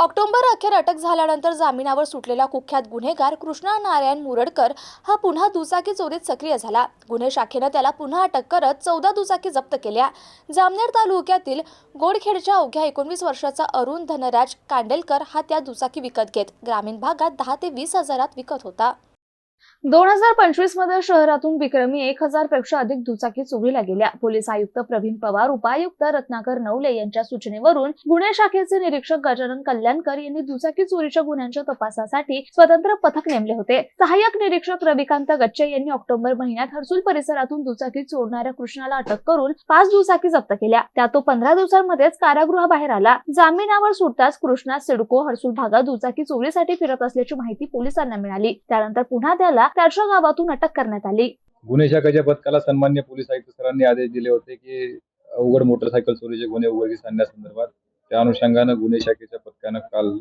October अखेर अटक झाल्यानंतर जामिनावर सुटलेला कुख्यात गुन्हेगार कृष्णा नारायण मुरडकर हा पुन्हा दुचाकी चोरीत सक्रिय झाला. गुन्हे शाखेनं त्याला पुन्हा अटक करत चौदा दुचाकी जप्त केल्या. जामनेर तालुक्यातील गोडखेडच्या अवघ्या एकोणवीस वर्षाचा अरुण धनराज कांडेलकर हा त्या दुचाकी विकत घेत. ग्रामीण भागात दहा ते वीस हजारात विकत होता. दोन हजार पंचवीसमध्ये शहरातून विक्रमी एक हजारपेक्षा अधिक दुचाकी चोरीला गेल्या. पोलीस आयुक्त प्रवीण पवार उपायुक्त रत्नाकर नवले यांच्या सूचनेवरून गुन्हे शाखेचे निरीक्षक गजानन कल्याणकर यांनी दुचाकी चोरीच्या गुन्ह्यांच्या तपासासाठी स्वतंत्र पथक नेमले होते. सहाय्यक निरीक्षक रविकांत गच्चे यांनी ऑक्टोबर महिन्यात हर्सुल परिसरातून दुचाकी चोरणाऱ्या कृष्णाला अटक करून पाच दुचाकी जप्त केल्या. त्या तो पंधरा दिवसांमध्येच कारागृहाबाहेर आला. जामिनावर सुटताच कृष्णा सिडको हर्सुल भागात दुचाकी चोरीसाठी फिरत असल्याची माहिती पोलिसांना मिळाली. त्यानंतर पुन्हा त्याला त्याच्या गावातून अटक करण्यात आली. गुन्हे शाखेच्या पथकाला सन्मान्य पोलीस आयुक्त सरांनी आदेश दिले होते की अवघड मोटरसायकल चोरीचे गुन्हे उघडकीस आणण्यासंदर्भात त्या अनुषंगानं गुन्हे शाखेच्या पथकानं काल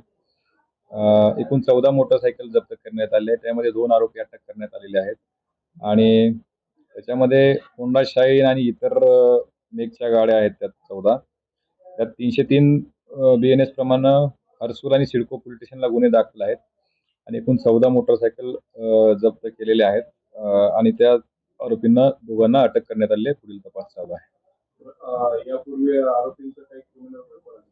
एकूण चौदा मोटरसायकल जप्त करण्यात आले. त्यामध्ये दोन आरोपी अटक करण्यात आलेले आहेत. आणि त्याच्यामध्ये होंडा शाईन आणि इतर मेकच्या गाड्या आहेत त्यात चौदा. त्यात तीनशे तीन बी एन एस प्रमाणे हर्सूल आणि सिडको पोलीस स्टेशनला गुन्हे दाखल आहेत. आणि एकूण चौदा मोटरसायकल जप्त केलेले आहेत. आणि त्या आरोपींना दोघांना अटक करण्यात आली आहे. पुढील तपास चालू आहे. यापूर्वी आरोपींचं काही क्रिमिनल रेकॉर्ड आहे?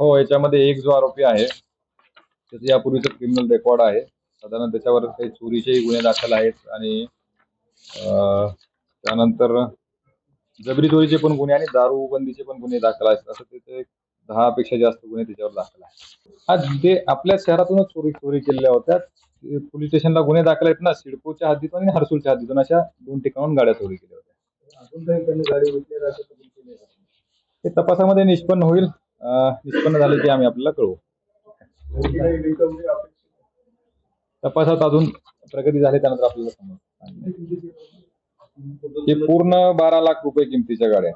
हो याच्यामध्ये एक जो आरोपी आहे त्याचं यापूर्वीचं क्रिमिनल रेकॉर्ड आहे. साधारण त्याच्यावर काही चोरीचेही गुन्हे दाखल आहेत. आणि त्यानंतर जबरी चोरीचे पण गुन्हे आणि दारूबंदीचे पण गुन्हे दाखल आहेत. असं त्याचे एक दहा पेक्षा जास्त गुन्हे त्याच्यावर दाखल आहेत. हा ते आपल्या शहरातूनच चोरी चोरी केलेल्या होत्या पोलीस स्टेशनला गुन्हे दाखल आहेत ना सिडकोच्या हद्दीतून आणि हर्सूलच्या हद्दीतून अशा दोन ठिकाणून गाड्या चोरी केल्या होत्या. आहे? ते तपासामध्ये निष्पन्न होईल. निष्पन्न झाले की आम्ही आपल्याला कळवू. तपासात अजून प्रगती झाली त्यानंतर आपल्याला समज आहे? हे पूर्ण बारा लाख रुपये किमतीच्या गाड्या